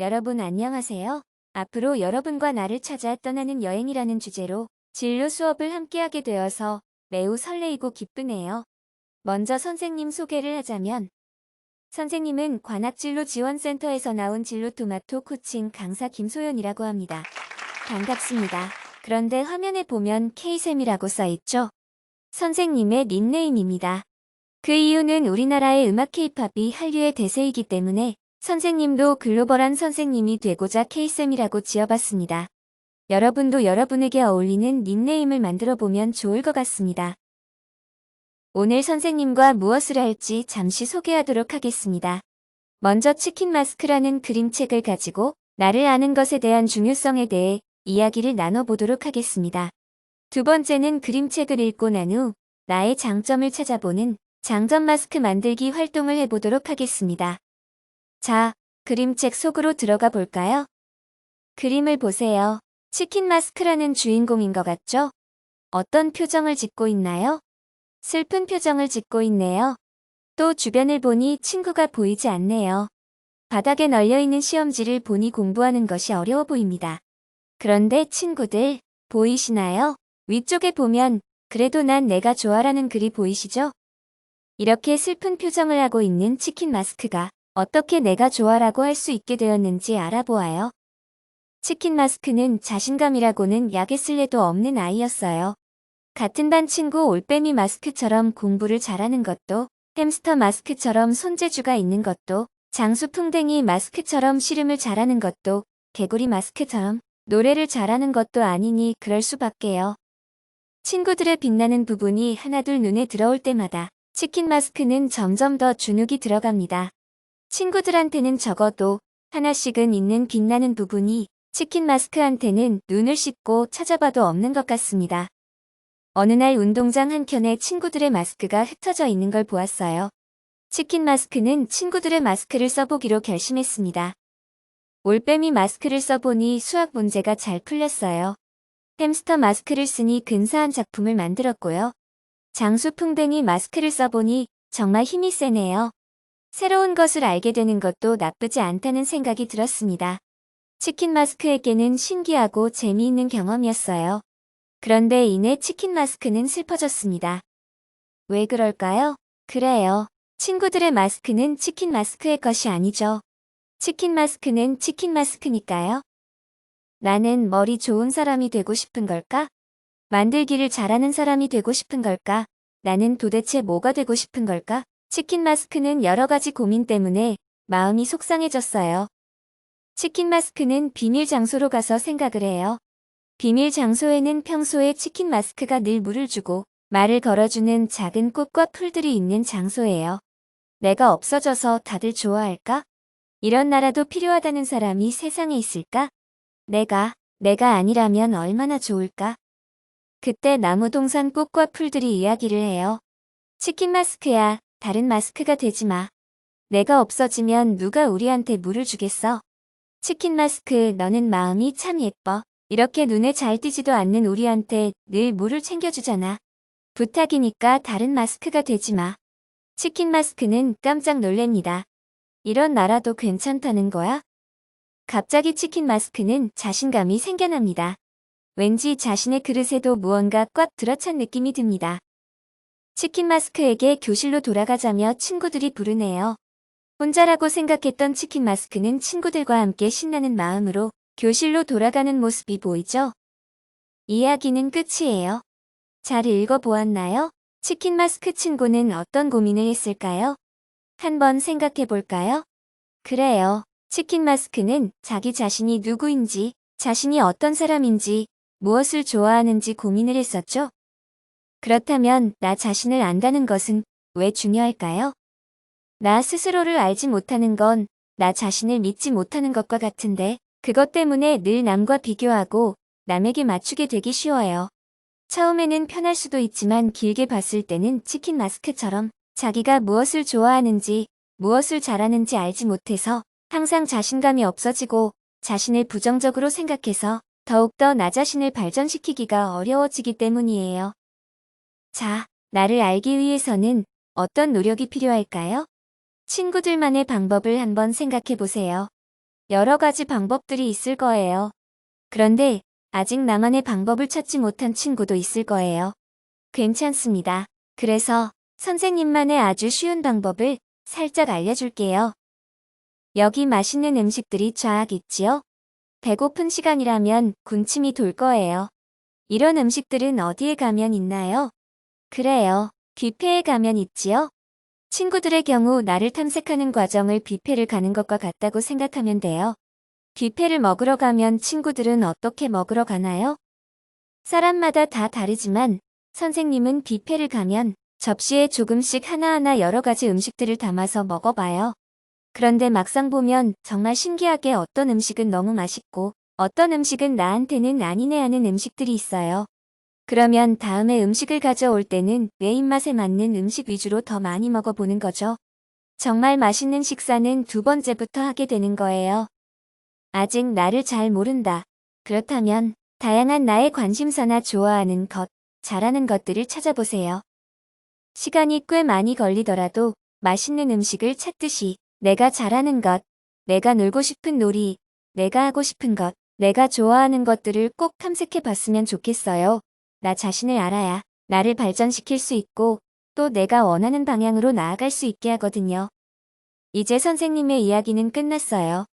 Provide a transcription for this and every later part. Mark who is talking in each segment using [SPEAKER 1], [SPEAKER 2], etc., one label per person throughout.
[SPEAKER 1] 여러분 안녕하세요. 앞으로 여러분과 나를 찾아 떠나는 여행이라는 주제로 진로 수업을 함께하게 되어서 매우 설레이고 기쁘네요. 먼저 선생님 소개를 하자면 선생님은 관악진로 지원센터에서 나온 진로 토마토 코칭 강사 김소연이라고 합니다. 반갑습니다. 그런데 화면에 보면 K쌤이라고 써있죠? 선생님의 닉네임입니다. 그 이유는 우리나라의 음악 K-팝이 한류의 대세이기 때문에 선생님도 글로벌한 선생님이 되고자 K쌤이라고 지어봤습니다. 여러분도 여러분에게 어울리는 닉네임을 만들어 보면 좋을 것 같습니다. 오늘 선생님과 무엇을 할지 잠시 소개하도록 하겠습니다. 먼저 치킨 마스크라는 그림책을 가지고 나를 아는 것에 대한 중요성에 대해 이야기를 나눠보도록 하겠습니다. 두 번째는 그림책을 읽고 난 후 나의 장점을 찾아보는 장점 마스크 만들기 활동을 해보도록 하겠습니다. 자, 그림책 속으로 들어가 볼까요? 그림을 보세요. 치킨 마스크라는 주인공인 것 같죠? 어떤 표정을 짓고 있나요? 슬픈 표정을 짓고 있네요. 또 주변을 보니 친구가 보이지 않네요. 바닥에 널려있는 시험지를 보니 공부하는 것이 어려워 보입니다. 그런데 친구들, 보이시나요? 위쪽에 보면 그래도 난 내가 좋아라는 글이 보이시죠? 이렇게 슬픈 표정을 하고 있는 치킨 마스크가 어떻게 내가 좋아라고 할 수 있게 되었는지 알아보아요. 치킨 마스크는 자신감이라고는 약에 쓸래도 없는 아이였어요. 같은 반 친구 올빼미 마스크처럼 공부를 잘하는 것도 햄스터 마스크처럼 손재주가 있는 것도 장수 풍뎅이 마스크처럼 씨름을 잘하는 것도 개구리 마스크처럼 노래를 잘하는 것도 아니니 그럴 수밖에요. 친구들의 빛나는 부분이 하나둘 눈에 들어올 때마다 치킨 마스크는 점점 더 주눅이 들어갑니다. 친구들한테는 적어도 하나씩은 있는 빛나는 부분이 치킨 마스크한테는 눈을 씻고 찾아봐도 없는 것 같습니다. 어느 날 운동장 한켠에 친구들의 마스크가 흩어져 있는 걸 보았어요. 치킨 마스크는 친구들의 마스크를 써보기로 결심했습니다. 올빼미 마스크를 써보니 수학 문제가 잘 풀렸어요. 햄스터 마스크를 쓰니 근사한 작품을 만들었고요. 장수풍뎅이 마스크를 써보니 정말 힘이 세네요. 새로운 것을 알게 되는 것도 나쁘지 않다는 생각이 들었습니다. 치킨 마스크에게는 신기하고 재미있는 경험이었어요. 그런데 이내 치킨 마스크는 슬퍼졌습니다. 왜 그럴까요? 그래요. 친구들의 마스크는 치킨 마스크의 것이 아니죠. 치킨 마스크는 치킨 마스크니까요. 나는 머리 좋은 사람이 되고 싶은 걸까? 만들기를 잘하는 사람이 되고 싶은 걸까? 나는 도대체 뭐가 되고 싶은 걸까? 치킨 마스크는 여러 가지 고민 때문에 마음이 속상해졌어요. 치킨 마스크는 비밀 장소로 가서 생각을 해요. 비밀 장소에는 평소에 치킨 마스크가 늘 물을 주고 말을 걸어주는 작은 꽃과 풀들이 있는 장소예요. 내가 없어져서 다들 좋아할까? 이런 나라도 필요하다는 사람이 세상에 있을까? 내가, 내가 아니라면 얼마나 좋을까? 그때 나무동산 꽃과 풀들이 이야기를 해요. 치킨 마스크야, 다른 마스크가 되지 마. 내가 없어지면 누가 우리한테 물을 주겠어. 치킨 마스크 너는 마음이 참 예뻐. 이렇게 눈에 잘 띄지도 않는 우리한테 늘 물을 챙겨주잖아. 부탁이니까 다른 마스크가 되지 마. 치킨 마스크는 깜짝 놀랍니다. 이런 나라도 괜찮다는 거야? 갑자기 치킨 마스크는 자신감이 생겨납니다. 왠지 자신의 그릇에도 무언가 꽉 들어찬 느낌이 듭니다. 치킨 마스크에게 교실로 돌아가자며 친구들이 부르네요. 혼자라고 생각했던 치킨 마스크는 친구들과 함께 신나는 마음으로 교실로 돌아가는 모습이 보이죠? 이야기는 끝이에요. 잘 읽어보았나요? 치킨 마스크 친구는 어떤 고민을 했을까요? 한번 생각해 볼까요? 그래요. 치킨 마스크는 자기 자신이 누구인지, 자신이 어떤 사람인지, 무엇을 좋아하는지 고민을 했었죠? 그렇다면 나 자신을 안다는 것은 왜 중요할까요? 나 스스로를 알지 못하는 건 나 자신을 믿지 못하는 것과 같은데 그것 때문에 늘 남과 비교하고 남에게 맞추게 되기 쉬워요. 처음에는 편할 수도 있지만 길게 봤을 때는 치킨 마스크처럼 자기가 무엇을 좋아하는지 무엇을 잘하는지 알지 못해서 항상 자신감이 없어지고 자신을 부정적으로 생각해서 더욱더 나 자신을 발전시키기가 어려워지기 때문이에요. 자, 나를 알기 위해서는 어떤 노력이 필요할까요? 친구들만의 방법을 한번 생각해 보세요. 여러 가지 방법들이 있을 거예요. 그런데 아직 나만의 방법을 찾지 못한 친구도 있을 거예요. 괜찮습니다. 그래서 선생님만의 아주 쉬운 방법을 살짝 알려줄게요. 여기 맛있는 음식들이 쫙 있지요? 배고픈 시간이라면 군침이 돌 거예요. 이런 음식들은 어디에 가면 있나요? 그래요. 뷔페에 가면 있지요? 친구들의 경우 나를 탐색하는 과정을 뷔페를 가는 것과 같다고 생각하면 돼요. 뷔페를 먹으러 가면 친구들은 어떻게 먹으러 가나요? 사람마다 다 다르지만 선생님은 뷔페를 가면 접시에 조금씩 하나하나 여러 가지 음식들을 담아서 먹어봐요. 그런데 막상 보면 정말 신기하게 어떤 음식은 너무 맛있고 어떤 음식은 나한테는 아니네 하는 음식들이 있어요. 그러면 다음에 음식을 가져올 때는 내 입맛에 맞는 음식 위주로 더 많이 먹어보는 거죠. 정말 맛있는 식사는 두 번째부터 하게 되는 거예요. 아직 나를 잘 모른다. 그렇다면 다양한 나의 관심사나 좋아하는 것, 잘하는 것들을 찾아보세요. 시간이 꽤 많이 걸리더라도 맛있는 음식을 찾듯이 내가 잘하는 것, 내가 놀고 싶은 놀이, 내가 하고 싶은 것, 내가 좋아하는 것들을 꼭 탐색해 봤으면 좋겠어요. 나 자신을 알아야 나를 발전시킬 수 있고 또 내가 원하는 방향으로 나아갈 수 있게 하거든요. 이제 선생님의 이야기는 끝났어요.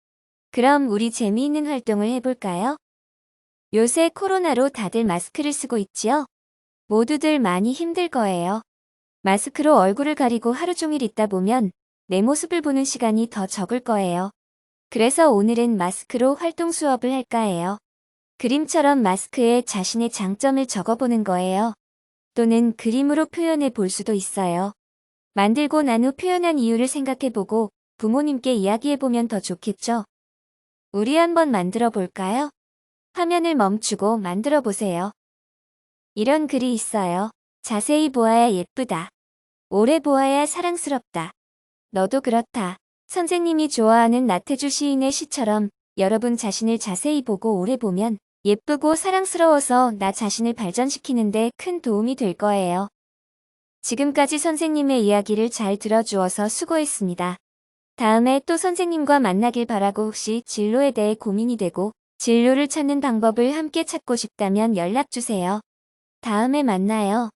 [SPEAKER 1] 그럼 우리 재미있는 활동을 해볼까요? 요새 코로나로 다들 마스크를 쓰고 있지요? 모두들 많이 힘들 거예요. 마스크로 얼굴을 가리고 하루 종일 있다 보면 내 모습을 보는 시간이 더 적을 거예요. 그래서 오늘은 마스크로 활동 수업을 할까 해요. 그림처럼 마스크에 자신의 장점을 적어보는 거예요. 또는 그림으로 표현해 볼 수도 있어요. 만들고 난 후 표현한 이유를 생각해보고 부모님께 이야기해보면 더 좋겠죠? 우리 한번 만들어 볼까요? 화면을 멈추고 만들어 보세요. 이런 글이 있어요. 자세히 보아야 예쁘다. 오래 보아야 사랑스럽다. 너도 그렇다. 선생님이 좋아하는 나태주 시인의 시처럼 여러분 자신을 자세히 보고 오래 보면 예쁘고 사랑스러워서 나 자신을 발전시키는데 큰 도움이 될 거예요. 지금까지 선생님의 이야기를 잘 들어주어서 수고했습니다. 다음에 또 선생님과 만나길 바라고 혹시 진로에 대해 고민이 되고 진로를 찾는 방법을 함께 찾고 싶다면 연락주세요. 다음에 만나요.